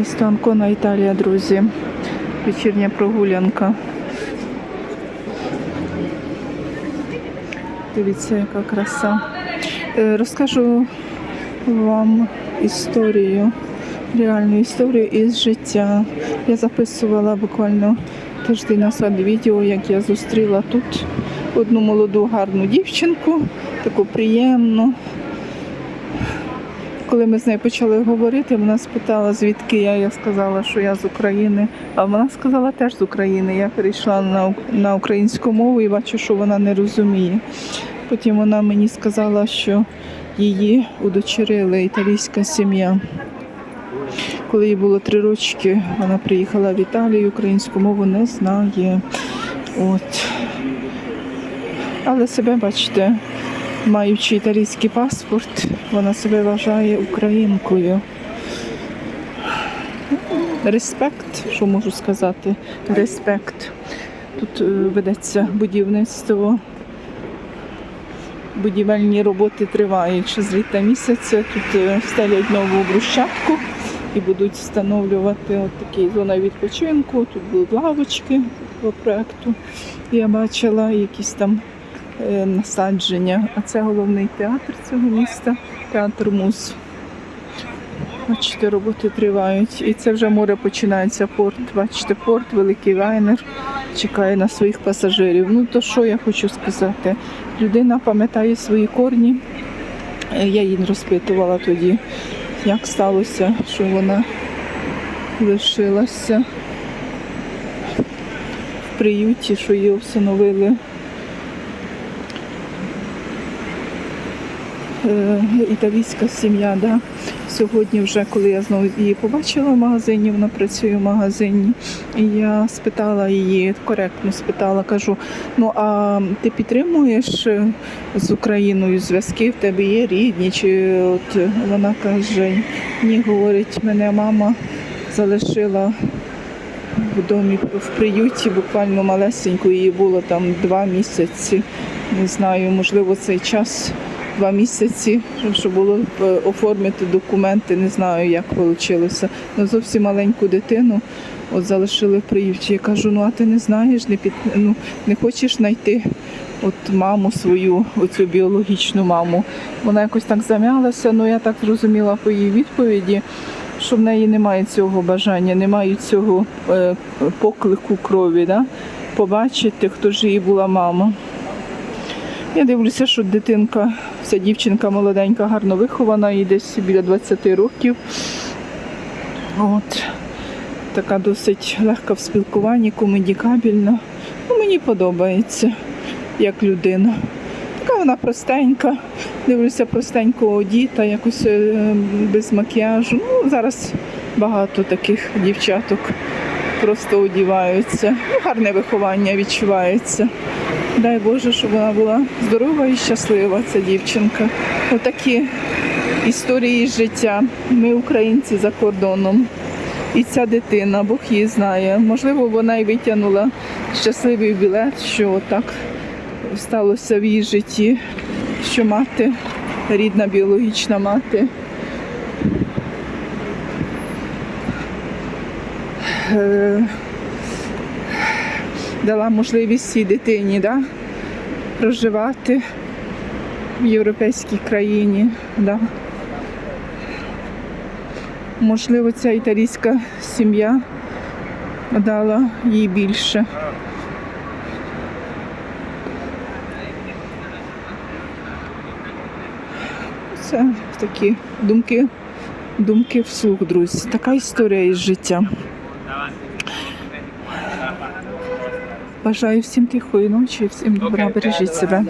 Місто Анкона, Італія, друзі. Вечірня прогулянка. Дивіться, яка краса. Е, Розкажу вам історію, реальну історію із життя. Я записувала буквально тиждень назад відео, як я зустріла тут одну молоду гарну дівчинку, таку приємну. Коли ми з нею почали говорити, вона спитала, звідки я. Я сказала, що я з України. А вона сказала теж з України. Я перейшла на, на українську мову і бачу, що вона не розуміє. Потім вона мені сказала, що її удочерили італійська сім'я. Коли їй було три рочки, вона приїхала в Італію, українську мову не знає. От. Але себе, бачите, маючи італійський паспорт, вона себе вважає українкою. Респект, що можу сказати, респект. Тут е, ведеться будівництво. Будівельні роботи тривають ще з літа місяця. Тут е, нову брусчатку і будуть встановлювати от такі зони відпочинку. Тут будуть лавочки по проекту. Я бачила якісь там насадження. А це головний театр цього міста, театр муз. Бачите, роботи тривають. І це вже море починається порт. Бачите, порт, великий лайнер чекає на своїх пасажирів. Ну то що я хочу сказати? Людина пам'ятає свої корні. Е, Я її розпитувала тоді, як сталося, що вона лишилася в приюті, що її встановили італійська сім'я. Да? Сьогодні, вже коли я знову її побачила в магазині, вона працює в магазині. І я спитала її, коректно спитала, кажу: ну а ти підтримуєш е, з Україною зв'язки? В тебе є рідні? Чи от вона каже, ні, говорить, мене мама залишила в домі в приюті, буквально малесенько, їй було там два місяці. Не знаю, можливо, цей час два місяці, щоб було е, оформити документи. Не знаю, як вийшло. Ну, зовсім маленьку дитину от залишили в приюті. Я кажу, ну а ти не знаєш, не під ну не хочеш знайти от маму свою, оцю біологічну маму. Вона якось так зам'ялася. Ну я так зрозуміла по її відповіді. Що в неї немає цього бажання, немає цього е, поклику крові, да? побачити, хто ж її була мама. Я дивлюся, що дитинка, ця дівчинка молоденька, гарно вихована, їй десь біля 20 років. От. Така досить легка в спілкуванні, комунікабельна. Ну, мені подобається як людина. Така вона простенька, дивлюся, простенько одіта, якось е, без макіяжу. Ну, зараз багато таких дівчаток просто одіваються. Ну, гарне виховання відчувається. Дай Боже, щоб вона була здорова і щаслива, ця дівчинка. Отакі історії життя. Ми українці за кордоном. І ця дитина, Бог її знає. Можливо, вона і витягнула щасливий білет, що отак сталося в її житті, що мати, рідна біологічна мати. е, Дала можливість цій дитині да, проживати в європейській країні. Да. Можливо, ця італійська сім'я дала їй більше. Це такі думки, думки вслух, друзі. Така історія із життя. Бажаю всім тихої ночі, всім добра, бережіть себе.